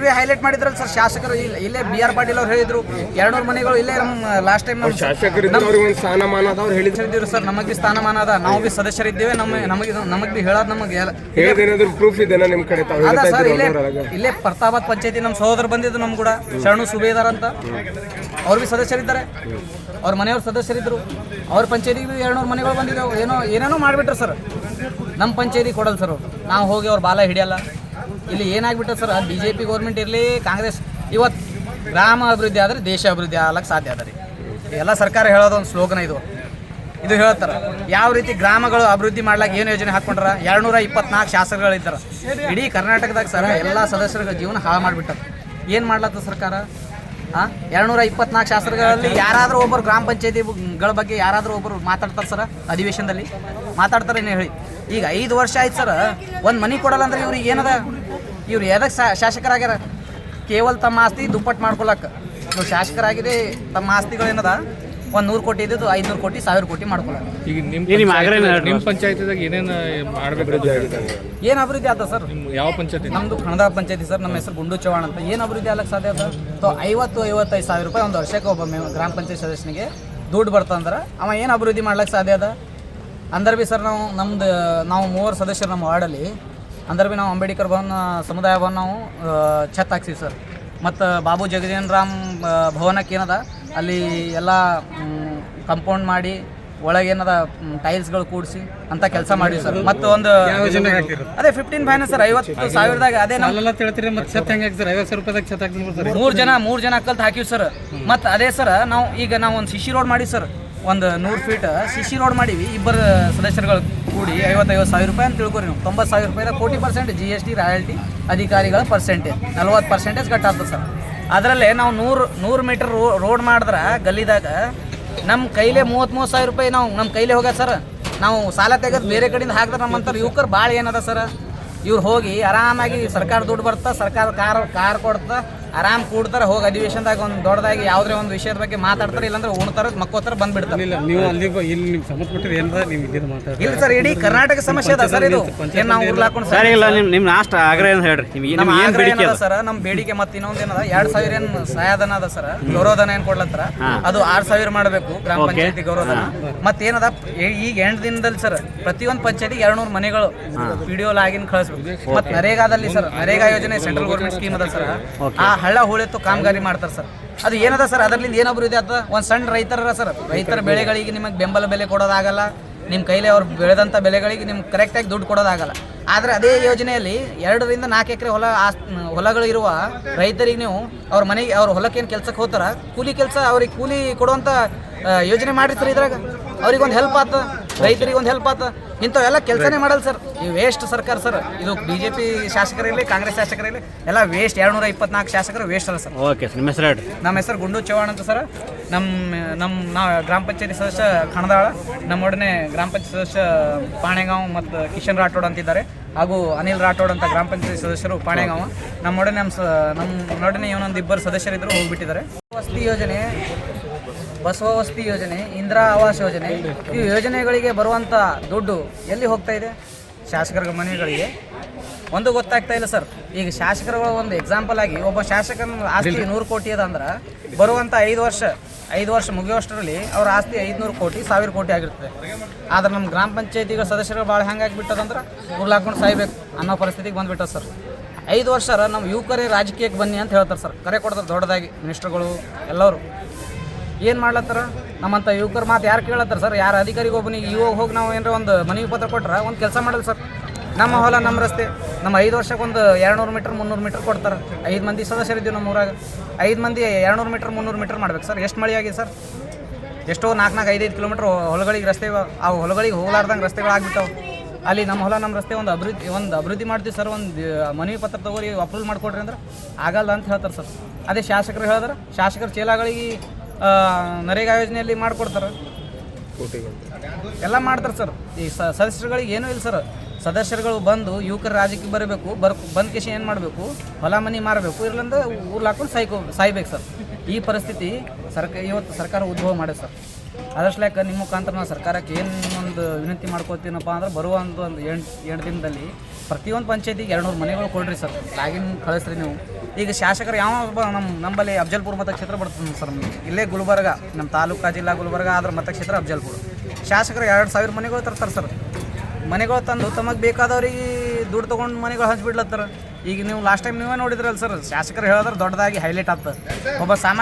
ಇವೇ ಹೈಲೈಟ್ ಮಾಡಿದ್ರಲ್ಲ ಸರ್ ಶಾಸಕರು ಇಲ್ಲ ಇಲ್ಲೇ ಬಿ ಆರ್ ಪಾಟೀಲ್ ಅವ್ರು ಹೇಳಿದ್ರು. ಎರಡ್ನೂರು ಮನೆಗಳು ಇಲ್ಲೇ ನಮ್ಮ ಲಾಸ್ಟ್ ಟೈಮ್ ನಮ್ಮ ಶಾಸಕರು ಸ್ಥಾನಮಾನ ಅದ ಅವ್ರು ಹೇಳಿದ್ರು. ಸರ್ ನಮಗೆ ಸ್ಥಾನಮಾನ ಅದ ನಾವು ಬಿ ಸದಸ್ಯರಿದ್ದೇವೆ ನಮ್ಮ ನಮಗೆ ನಮಗೆ ಬಿ ಹೇಳೋದು ನಮಗೆ ಎಲ್ಲ ಹೇಳಿದೇನಾದ್ರು ಪ್ರೂಫ್ ಇದೆನಾ ನಿಮ್ಮ ಕಡೆ ತಾವು ಅದ ಹೇಳ್ತಾ ಸರ್ ಇಲ್ಲೇ. ಇಲ್ಲೇ ಪ್ರತಾಪಾತ್ ಪಂಚಾಯತಿ ನಮ್ಮ ಸಹೋದರ ಬಂದಿದ್ದು ನಮ್ಮ ಕೂಡ ಶರಣು ಸುಬೇದಾರ್ ಅಂತ. ಅವ್ರು ಬಿ ಸದಸ್ಯರಿದ್ದಾರೆ. ಅವ್ರ ಮನೆಯವ್ರ ಸದಸ್ಯರಿದ್ದರು ಅವ್ರ ಪಂಚಾಯತಿಗೆ ಬಿ ಎರಡ್ನೂರು ಮನೆಗಳು ಬಂದಿದ್ದಾವೆ ಏನೋ ಏನೇನೋ ಮಾಡಿಬಿಟ್ರು ಸರ್ ನಮ್ಮ ಪಂಚಾಯತಿ ಕೊಡಲ್ಲ ಸರ್ ಅವ್ರು. ನಾವು ಹೋಗಿ ಅವ್ರ ಬಾಲ ಹಿಡಿಯಲ್ಲ. ಇಲ್ಲಿ ಏನಾಗ್ಬಿಟ್ಟ sir B J P government ಇರಲಿ, ಕಾಂಗ್ರೆಸ್ ಇವತ್ತು ಗ್ರಾಮ ಅಭಿವೃದ್ಧಿ ಆದರೆ ದೇಶ ಅಭಿವೃದ್ಧಿ ಆಗಲಕ್ಕೆ ಸಾಧ್ಯ ಅದ ರೀ. ಎಲ್ಲ ಸರ್ಕಾರ ಹೇಳೋದು ಒಂದು ಸ್ಲೋಗನ ಇದು. ಇದು ಹೇಳ್ತಾರೆ, ಯಾವ ರೀತಿ ಗ್ರಾಮಗಳು ಅಭಿವೃದ್ಧಿ ಮಾಡ್ಲಾಕ ಏನು ಯೋಜನೆ ಹಾಕೊಂಡ್ರ ಎರಡ್ನೂರ ಇಪ್ಪತ್ನಾಲ್ಕು ಶಾಸಕಗಳಿದ್ದಾರೆ ಇಡೀ ಕರ್ನಾಟಕದಾಗ ಸರ, ಎಲ್ಲ ಸದಸ್ಯರ ಜೀವನ ಹಾಳು ಮಾಡಿಬಿಟ್ಟರು ಏನು ಮಾಡ್ಲತ್ತ ಸರ್ಕಾರ? ಹಾಂ ಎರಡ್ನೂರ ಇಪ್ಪತ್ನಾಲ್ಕು ಶಾಸಕರಲ್ಲಿ ಯಾರಾದರೂ ಒಬ್ಬರು ಗ್ರಾಮ ಪಂಚಾಯತಿಗಳ ಬಗ್ಗೆ ಯಾರಾದರೂ ಒಬ್ಬರು ಮಾತಾಡ್ತಾರೆ ಸರ, ಅಧಿವೇಶನದಲ್ಲಿ? ಮಾತಾಡ್ತಾರೆ ಹೇಳಿ? ಈಗ ಐದು ವರ್ಷ ಆಯ್ತು ಸರ್, ಒಂದು ಮನೆ ಕೊಡಲ್ಲ ಅಂದ್ರೆ ಇವ್ರಿಗೆ ಏನದ? ಇವ್ರು ಎದಕ್ಕೆ ಶಾಸಕರಾಗ್ಯಾರ? ಕೇವಲ ತಮ್ಮ ಆಸ್ತಿ ದುಪ್ಪಟ್ಟು ಮಾಡ್ಕೊಳಕ್ಕೆ ಇವ್ರು ಶಾಸಕರಾಗಿದೆ ತಮ್ಮ ಆಸ್ತಿಗಳೇನದ ಒಂದು ನೂರು ಕೋಟಿ ಇದ್ದು ಐದುನೂರು ಕೋಟಿ ಸಾವಿರ ಕೋಟಿ ಮಾಡ್ಕೊಳ್ಳೋಣ ಈಗ ನಿಮ್ಮ ಏನ್ ಪಂಚಾಯತಿದಾಗ ಏನೇನು ಮಾಡ್ಬೇಕು ಏನು ಅಭಿವೃದ್ಧಿ ಆದ ಸರ್? ನಿಮ್ಮ ಯಾವ ಪಂಚಾಯತಿ? ನಮ್ಮದು ಕಣದ ಪಂಚಾಯತಿ ಸರ್ ನಮ್ಮ ಹೆಸರು ಗುಂಡು ಚವಾಣ್ ಅಂತ. ಏನು ಅಭಿವೃದ್ಧಿ ಆಗಕ್ಕೆ ಸಾಧ್ಯ ಅದ ಸೊ ಐವತ್ತು ಐವತ್ತೈದು ಸಾವಿರ ರೂಪಾಯಿ ಒಂದು ವರ್ಷಕ್ಕೆ ಒಬ್ಬ ಮೆ- ಗ್ರಾಮ ಪಂಚಾಯತ್ ಸದಸ್ಯನಿಗೆ ದುಡ್ಡು ಬರ್ತಂದ್ರೆ ಅವ ಏನು ಅಭಿವೃದ್ಧಿ ಮಾಡ್ಲಿಕ್ಕೆ ಸಾಧ್ಯ ಅದ? ಅಂದ್ರೆ ಭೀ ಸರ್ ನಾವು ನಮ್ದು ನಾವು ಮೂವರು ಸದಸ್ಯರು ನಮ್ಮ ವಾರ್ಡಲ್ಲಿ. ಅಂದ್ರೆ ಭೀ ನಾವು ಅಂಬೇಡ್ಕರ್ ಭವನ ಸಮುದಾಯ ಭವನ ನಾವು ಛತ್ ಹಾಕ್ಸಿವಿ ಸರ್. ಮತ್ತು ಬಾಬು ಜಗದೀನ್ ರಾಮ್ ಭವನಕ್ಕೆ ಏನದ ಅಲ್ಲಿ ಎಲ್ಲ ಕಂಪೌಂಡ್ ಮಾಡಿ ಒಳಗೇನದ ಟೈಲ್ಸ್ಗಳು ಕೂಡಿಸಿ ಅಂತ ಕೆಲಸ ಮಾಡಿವಿ ಸರ್. ಮತ್ತು ಒಂದು ಅದೇ ಫಿಫ್ಟೀನ್ ಫೈನಾನ್ಸ್ ಸರ್ ಐವತ್ತು ಸಾವಿರದಾಗ ಅದೇ ನಾವೆಲ್ಲ ತಿಳ್ತೀರಿ ಮತ್ತೆ ಛತ್ ಹೆಂಗೆ ಸರ್ ಐವತ್ತು ಸಾವಿರ ರೂಪಾಯಿದಾಗ ಛತ್ ಹಾಕಿ ಮೂರು ಮೂರ್ ಜನ ಮೂರು ಜನ ಕಲ್ತು ಹಾಕಿವಿ ಸರ್. ಮತ್ತು ಅದೇ ಸರ್ ನಾವು ಈಗ ನಾವು ಒಂದು ಸಿಶಿ ರೋಡ್ ಮಾಡಿ ಸರ್. ಒಂದು ನೂರು ಫೀಟ್ ಸಿ ರೋಡ್ ಮಾಡೀವಿ. ಇಬ್ಬರು ಸದಸ್ಯರುಗಳು ಕೂಡಿ ಐವತ್ತೈವತ್ತು ಸಾವಿರ ರೂಪಾಯಿ ಅಂತ ತಿಳ್ಕೊರಿ ನೀವು ತೊಂಬತ್ತು ಸಾವಿರ ರೂಪಾಯಿದಾಗ forty percent G S T royalty ಅಧಿಕಾರಿಗಳ ಪರ್ಸೆಂಟೇಜ್ ನಲ್ವತ್ತು ಪರ್ಸೆಂಟೇಜ್ ಕಟ್ಟಾಗ್ತದೆ ಸರ್. ಅದರಲ್ಲೇ ನಾವು ನೂರು ನೂರು ಮೀಟರ್ ರೋಡ್ ಮಾಡಿದ್ರೆ ಗಲ್ಲಿದಾಗ ನಮ್ಮ ಕೈಲೇ ಮೂವತ್ತು ಮೂವತ್ತು ಸಾವಿರ ರೂಪಾಯಿ ನಾವು ನಮ್ಮ ಕೈಲೇ ಹೋಗ್ಯದ ಸರ್. ನಾವು ಸಾಲ ತೆಗೆದು ಬೇರೆ ಕಡೆಯಿಂದ ಹಾಕಿದ್ರೆ ನಮ್ಮಂಥವ್ರು ಯುವಕರು ಭಾಳ ಏನದ ಸರ್. ಇವ್ರು ಹೋಗಿ ಆರಾಮಾಗಿ ಸರ್ಕಾರ ದುಡ್ಡು ಬರ್ತಾ, ಸರ್ಕಾರ ಕಾರ್ ಕಾರ್ ಕೊಡ್ತಾ ಆರಾಮ್ ಕೂಡ್ತಾರ ಹೋಗಿ ಅಧಿವೇಶನದಾಗ ಒಂದು ದೊಡ್ಡದಾಗಿ ಯಾವುದೇ ಒಂದು ವಿಷಯದ ಬಗ್ಗೆ ಮಾತಾಡ್ತಾರೆ ಇಲ್ಲಾಂದ್ರೆ ಉಣ್ತಾರ ಮಕ್ಕೋತಾರ ಬಂದ್ಬಿಡ್ತಾರೆ. ಇಲ್ಲ ನೀವು ಅಲ್ಲಿ ಇಲ್ಲಿ ನಿಮ್ಗೆ ಸಂಬಂಧಪಟ್ಟಿರಿ ಏನಾರ ನೀವು ಇದ್ದಿದ್ದು ಮಾತಾಡ್ರಿ. ಇಲ್ಲ ಸರ್ ಇಡೀ ಕರ್ನಾಟಕ ಸಮಸ್ಯೆ ಅದ ಸರ್ ಇದು. ಏನು ನಾವು ಉರ್ಲಾಕೊಂಡು ಸರ್ ಇಲ್ಲ ನಿಮ್ಮ ನಿಮ್ಮ ಲಾಸ್ಟ್ ಆಗ್ರಹ ಏನು ಹೇಳ್ರಿ. ನಿಮ್ಗೆ ನಮ್ಮ ಏನು ಬೇಡಿಕೆ ಅದ? ಸರ್? ನಮ್ಮ ಬೇಡಿಕೆ ಮತ್ತೆ ಇನ್ನೊಂದು ಏನದ? ಎರಡ್ ಸಾವಿರ ಏನ್ ಸಹಾಯಧನ ಅದ ಸರ್? ಗೌರವಧನ ಏನ್ ಕೊಡ್ಲತ್ತರ? ಅದು ಆರ್ ಸಾವಿರ ಮಾಡಬೇಕು ಗ್ರಾಮ ಪಂಚಾಯತಿ ಗೌರವಧನ. ಮತ್ತೇನದ ಏನದ? ಈಗ ಎಂಟು ದಿನದಲ್ಲಿ ಸರ್ ಪ್ರತಿಯೊಂದು ಪಂಚಾಯಿತಿ ಎರಡ್ನೂರು ಮನೆಗಳು ಪಿ ಡಿ ಲಾಗಿನ್ ಕಳಿಸ್ಬೇಕು. ಮತ್ತೆ ನರೇಗಾದಲ್ಲಿ ಸರ್ ನರೇಗಾ ಯೋಜನೆ ಸೆಂಟ್ರಲ್ ಗೌರ್ಮೆಂಟ್ ಸ್ಕೀಮ್ ಅದ ಸರ್. ಆ ಹಳ್ಳ ಹೂಳೆತ್ತು ಕಾಮಗಾರಿ ಮಾಡ್ತಾರೆ ಸರ್. ಅದು ಏನದ ಸರ್? ಅದರಿಂದ ಏನೊಬ್ರು ಇದೆ ಅಥವಾ ಒಂದು ಸಣ್ಣ ರೈತರ ಸರ್? ರೈತರ ಬೆಳೆಗಳಿಗೆ ನಿಮಗೆ ಬೆಂಬಲ ಬೆಲೆ ಕೊಡೋದಾಗಲ್ಲ ನಿಮ್ಮ ಕೈಲಿ ಅವ್ರು ಬೆಳೆದಂಥ ಬೆಳೆಗಳಿಗೆ ನಿಮ್ಗೆ ಕರೆಕ್ಟಾಗಿ ದುಡ್ಡು ಕೊಡೋದಾಗಲ್ಲ. ಆದರೆ ಅದೇ ಯೋಜನೆಯಲ್ಲಿ ಎರಡರಿಂದ ನಾಲ್ಕು ಎಕರೆ ಹೊಲ ಆಸ್ ಹೊಲಗಳು ಇರುವ ರೈತರಿಗೆ ನೀವು ಅವ್ರ ಮನೆಗೆ ಅವ್ರ ಹೊಲಕ್ಕೇನು ಕೆಲಸಕ್ಕೆ ಹೋಗ್ತಾರ? ಕೂಲಿ ಕೆಲಸ ಅವ್ರಿಗೆ ಕೂಲಿ ಕೊಡುವಂಥ ಯೋಜನೆ ಮಾಡಿರಿ ಸರ್ ಇದ್ರಾಗ. ಅವ್ರಿಗೊಂದು ಹೆಲ್ಪ್ ಆತ ರೈತರಿಗೆ ಒಂದು ಹೆಲ್ಪ್ ಆತ. ಇಂಥವೆಲ್ಲ ಕೆಲಸನೇ ಮಾಡಲ್ಲ ಸರ್. ಈ ವೇಸ್ಟ್ ಸರ್ಕಾರ ಸರ್. ಇದು ಬಿ ಜೆ ಪಿ ಶಾಸಕರಿರಲಿ ಕಾಂಗ್ರೆಸ್ ಶಾಸಕರಿರಲಿ ಎಲ್ಲ ವೇಸ್ಟ್ ಎರಡುನೂರ ಇಪ್ಪತ್ನಾಲ್ಕು ಶಾಸಕರು ವೇಸ್ಟ್ ಅಲ್ಲ ಸರ್. ಓಕೆ ಸರ್ ನಿಮ್ಮ ಹೆಸರು ಹೇಳಿ ನಮ್ಮ ಹೆಸರು ಗುಂಡು ಚೌಹಾಣ್ ಅಂತ ಸರ್. ನಮ್ಮ ನಮ್ಮ ನಾವು ಗ್ರಾಮ ಪಂಚಾಯತಿ ಸದಸ್ಯ ಕಣದಾಳ. ನಮ್ಮೊಡನೆ ಗ್ರಾಮ ಪಂಚಾಯತ್ ಸದಸ್ಯ ಪಾಣೆಗಾಂವ್ ಮತ್ತು ಕಿಶನ್ ರಾಠೋಡ್ ಅಂತಿದ್ದಾರೆ. ಹಾಗೂ ಅನಿಲ್ ರಾಠೋಡ್ ಅಂತ ಗ್ರಾಮ ಪಂಚಾಯತಿ ಸದಸ್ಯರು ಪಾಣೆಗಾಂವ್. ನಮ್ಮೊಡನೆ ನಮ್ಮ ಸ ನಮ್ಮೊಡನೆ ಇವನೊಂದು ಇಬ್ಬರು ಸದಸ್ಯರಿದ್ದರು ಹೋಗ್ಬಿಟ್ಟಿದ್ದಾರೆ. ವಸತಿ ಯೋಜನೆ ಬಸವ ವಸತಿ ಯೋಜನೆ ಇಂದಿರಾ ಆವಾಸ್ ಯೋಜನೆ ಈ ಯೋಜನೆಗಳಿಗೆ ಬರುವಂಥ ದುಡ್ಡು ಎಲ್ಲಿ ಹೋಗ್ತಾ ಇದೆ? ಶಾಸಕರ ಮನೆಗಳಿಗೆ. ಒಂದು ಗೊತ್ತಾಗ್ತಾ ಇಲ್ಲ ಸರ್. ಈಗ ಶಾಸಕರುಗಳ ಒಂದು ಎಕ್ಸಾಂಪಲ್ ಆಗಿ ಒಬ್ಬ ಶಾಸಕನ ಆಸ್ತಿ ನೂರು ಕೋಟಿ ಅದ ಅಂದ್ರೆ ಬರುವಂಥ ಐದು ವರ್ಷ ಐದು ವರ್ಷ ಮುಗಿಯೋಷ್ಟರಲ್ಲಿ ಅವ್ರ ಆಸ್ತಿ ಐದುನೂರು ಕೋಟಿ ಸಾವಿರ ಕೋಟಿ ಆಗಿರ್ತದೆ. ಆದ್ರೆ ನಮ್ಮ ಗ್ರಾಮ ಪಂಚಾಯತಿಗಳ ಸದಸ್ಯರು ಭಾಳ ಹೆಂಗಾಗ್ಬಿಟ್ಟದಂದ್ರೆ ಉರ್ಲಾಕೊಂಡು ಸಾಯ್ಬೇಕು ಅನ್ನೋ ಪರಿಸ್ಥಿತಿಗೆ ಬಂದ್ಬಿಟ್ಟದ ಸರ್. ಐದು ವರ್ಷ ನಮ್ಮ ಯುವಕರೇ ರಾಜಕೀಯಕ್ಕೆ ಬನ್ನಿ ಅಂತ ಹೇಳ್ತಾರೆ ಸರ್. ಕರೆ ಕೊಡ್ತಾರೆ ದೊಡ್ಡದಾಗಿ ಮಿನಿಸ್ಟ್ರುಗಳು ಎಲ್ಲರೂ. ಏನು ಮಾಡ್ಲತ್ತಾರ? ನಮ್ಮಂಥ ಯುವಕರ ಮಾತು ಯಾರು ಕೇಳತ್ತಾರ ಸರ್? ಯಾರು ಅಧಿಕಾರಿಗೆ ಒಬ್ಬನಿಗೆ ಇವಾಗ ಹೋಗಿ ನಾವು ಏನಾರ ಒಂದು ಮನವಿ ಪತ್ರ ಕೊಟ್ರೆ ಒಂದು ಕೆಲಸ ಮಾಡಲ್ಲ ಸರ್. ನಮ್ಮ ಹೊಲ, ನಮ್ಮ ರಸ್ತೆ, ನಮ್ಮ ಐದು ವರ್ಷಕ್ಕೆ ಒಂದು ಎರಡುನೂರು ಮೀಟ್ರ್, ಮುನ್ನೂರು ಮೀಟ್ರ್ ಕೊಡ್ತಾರೆ. ಐದು ಮಂದಿ ಸದಸ್ಯರಿದ್ದೀವಿ ನಮ್ಮ ಊರಾಗ. ಐದು ಮಂದಿ ಎರಡುನೂರು ಮೀಟ್ರ್, ಮುನ್ನೂರು ಮೀಟ್ರ್ ಮಾಡ್ಬೇಕು ಸರ್. ಎಷ್ಟು ಮಳೆ ಆಗಿದೆ ಸರ್? ಎಷ್ಟೋ ನಾಲ್ಕು ನಾಲ್ಕು ಐದೈದು ಕಿಲೋಮೀಟ್ರ್ ಹೊಲಗಳಿಗೆ ರಸ್ತೆ. ಆ ಹೊಲಗಳಿಗೆ ಹೋಗಲಾರ್ದಂಗೆ ರಸ್ತೆಗಳು ಆಗ್ಬಿಟ್ಟವು. ಅಲ್ಲಿ ನಮ್ಮ ಹೊಲ, ನಮ್ಮ ರಸ್ತೆ ಒಂದು ಅಭಿವೃದ್ಧಿ ಒಂದು ಅಭಿವೃದ್ಧಿ ಮಾಡ್ತೀವಿ ಸರ್. ಒಂದು ಮನವಿ ಪತ್ರ ತಗೋರಿ, ಅಪ್ರೂವ್ ಮಾಡಿಕೊಡ್ರಿ ಅಂದ್ರೆ ಆಗಲ್ಲ ಅಂತ ಹೇಳ್ತಾರೆ ಸರ್. ಅದೇ ಶಾಸಕರು ಹೇಳಿದ್ರೆ. ಶಾಸಕರು ಚೇಲಾಗಳಿಗೆ ನರೇಗಾ ಯೋಜನೆಯಲ್ಲಿ ಮಾಡಿಕೊಡ್ತಾರೆ. ಎಲ್ಲ ಮಾಡ್ತಾರೆ ಸರ್. ಈ ಸದಸ್ಯರುಗಳಿಗೆ ಏನೂ ಇಲ್ಲ ಸರ್. ಸದಸ್ಯರುಗಳು ಬಂದು ಯುವಕರ ರಾಜ್ಯಕ್ಕೆ ಬರಬೇಕು, ಬರ್, ಬಂದ್ ಕೇಶ ಏನು ಮಾಡಬೇಕು? ಹೊಲ, ಮನಿ ಮಾರಬೇಕು ಇರ್ಲಂದ್ರೆ ಊರ್ಲ ಹಾಕೊಂಡು ಸಾಯ್ಕೋ, ಸಾಯ್ಬೇಕು ಸರ್. ಈ ಪರಿಸ್ಥಿತಿ ಸರ್ಕ, ಇವತ್ತು ಸರ್ಕಾರ ಉದ್ಭವ ಮಾಡಿದೆ ಸರ್. ಅದಷ್ಟು ಲೆಕ್ಕ ನಿಮ್ಮ ಮುಖಾಂತರ ನಾವು ಸರ್ಕಾರಕ್ಕೆ ಏನು ಒಂದು ವಿನಂತಿ ಮಾಡ್ಕೋತೀನಪ್ಪ ಅಂದ್ರೆ ಬರುವ ಒಂದು ಒಂದು ಎಂಟು ಎಂಟು ದಿನದಲ್ಲಿ ಪ್ರತಿಯೊಂದು ಪಂಚಾಯತಿಗೆ ಎರಡು ನೂರು ಮನೆಗಳು ಕೊಡ್ರಿ ಸರ್. ಲಾಗಿನ್ ಕಳಿಸ್ರಿ ನೀವು. ಈಗ ಶಾಸಕರು ಯಾವ ನಮ್ಮ ನಂಬಲ್ಲಿ ಅಫಜಲ್ಪುರ್ ಮತಕ್ಷೇತ್ರ ಬರ್ತದೆ ಸರ್ ನಮಗೆ. ಇಲ್ಲೇ ಗುಲ್ಬರ್ಗ ನಮ್ಮ ತಾಲೂಕು ಜಿಲ್ಲಾ ಗುಲ್ಬರ್ಗ ಆದ್ರೆ ಮತಕ್ಷೇತ್ರ ಅಫಜಲ್ಪುರ. ಶಾಸಕರು ಎರಡು ಸಾವಿರ ಮನೆಗಳು ತರ್ತಾರೆ ಸರ್. ಮನೆಗಳು ತಂದು ತಮಗೆ ಬೇಕಾದವ್ರಿಗೆ ದುಡ್ಡು ತೊಗೊಂಡು ಮನೆಗಳು ಹಂಚ್ಬಿಡ್ಲತ್ತಾರ. ಈಗ ನೀವು ಲಾಸ್ಟ್ ಟೈಮ್ ನೀವೇ ನೋಡಿದ್ರಲ್ಲ ಸರ್, ಶಾಸಕರು ಹೇಳಿದ್ರೆ ದೊಡ್ಡದಾಗಿ ಹೈಲೈಟ್ ಆಗ್ತದೆ. ಒಬ್ಬ ಸಾಮಾನ್ಯ